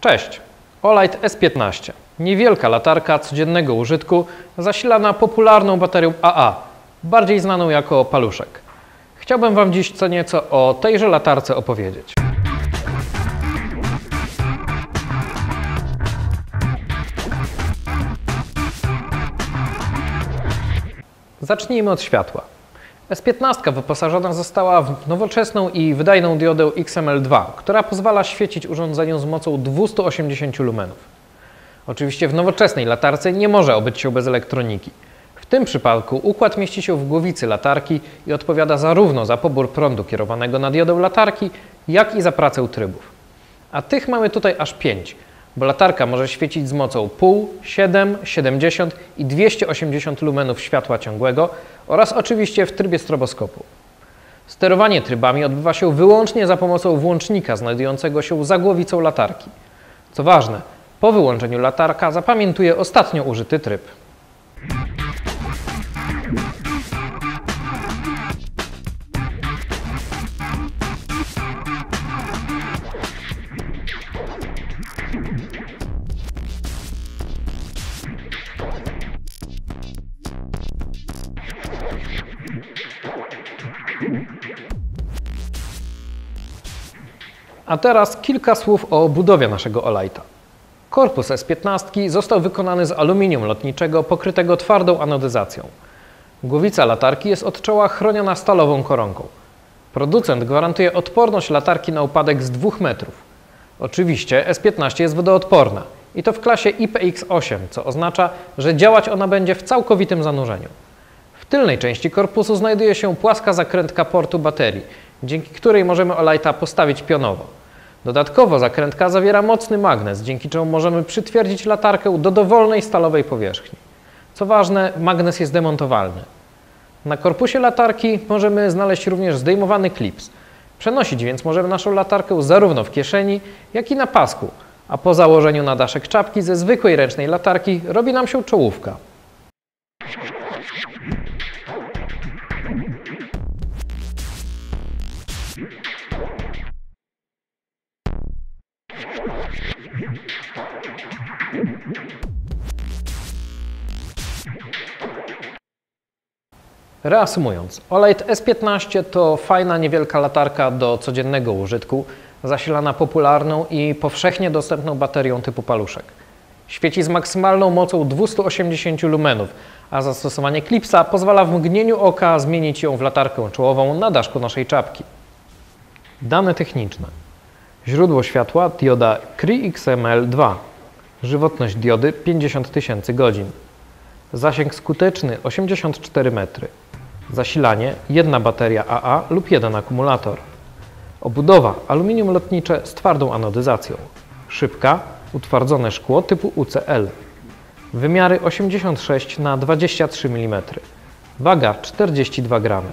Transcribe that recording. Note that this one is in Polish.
Cześć, Olight S15. Niewielka latarka codziennego użytku zasilana popularną baterią AA, bardziej znaną jako paluszek. Chciałbym Wam dziś co nieco o tejże latarce opowiedzieć. Zacznijmy od światła. S15 wyposażona została w nowoczesną i wydajną diodę XML2, która pozwala świecić urządzeniu z mocą 280 lumenów. Oczywiście w nowoczesnej latarce nie może obyć się bez elektroniki. W tym przypadku układ mieści się w głowicy latarki i odpowiada zarówno za pobór prądu kierowanego na diodę latarki, jak i za pracę trybów. A tych mamy tutaj aż 5, bo latarka może świecić z mocą 0,5, 7, 70 i 280 lumenów światła ciągłego oraz oczywiście w trybie stroboskopu. Sterowanie trybami odbywa się wyłącznie za pomocą włącznika znajdującego się za głowicą latarki. Co ważne, po wyłączeniu latarka zapamiętuje ostatnio użyty tryb. A teraz kilka słów o budowie naszego Olighta. Korpus S15 został wykonany z aluminium lotniczego pokrytego twardą anodyzacją. Głowica latarki jest od czoła chroniona stalową koronką. Producent gwarantuje odporność latarki na upadek z 2 metrów. Oczywiście S15 jest wodoodporna i to w klasie IPX8, co oznacza, że działać ona będzie w całkowitym zanurzeniu. Tylnej części korpusu znajduje się płaska zakrętka portu baterii, dzięki której możemy Olighta postawić pionowo. Dodatkowo zakrętka zawiera mocny magnes, dzięki czemu możemy przytwierdzić latarkę do dowolnej stalowej powierzchni. Co ważne, magnes jest demontowalny. Na korpusie latarki możemy znaleźć również zdejmowany klips. Przenosić więc możemy naszą latarkę zarówno w kieszeni, jak i na pasku, a po założeniu na daszek czapki ze zwykłej ręcznej latarki robi nam się czołówka. Reasumując, Olight S15 to fajna, niewielka latarka do codziennego użytku, zasilana popularną i powszechnie dostępną baterią typu paluszek. Świeci z maksymalną mocą 280 lumenów, a zastosowanie klipsa pozwala w mgnieniu oka zmienić ją w latarkę czołową na daszku naszej czapki. Dane techniczne. Źródło światła dioda Cree XML2. Żywotność diody 50 tysięcy godzin. Zasięg skuteczny 84 metry. Zasilanie jedna bateria AA lub jeden akumulator. Obudowa aluminium lotnicze z twardą anodyzacją. Szybka, utwardzone szkło typu UCL. Wymiary 86 na 23 mm. Waga 42 gramy.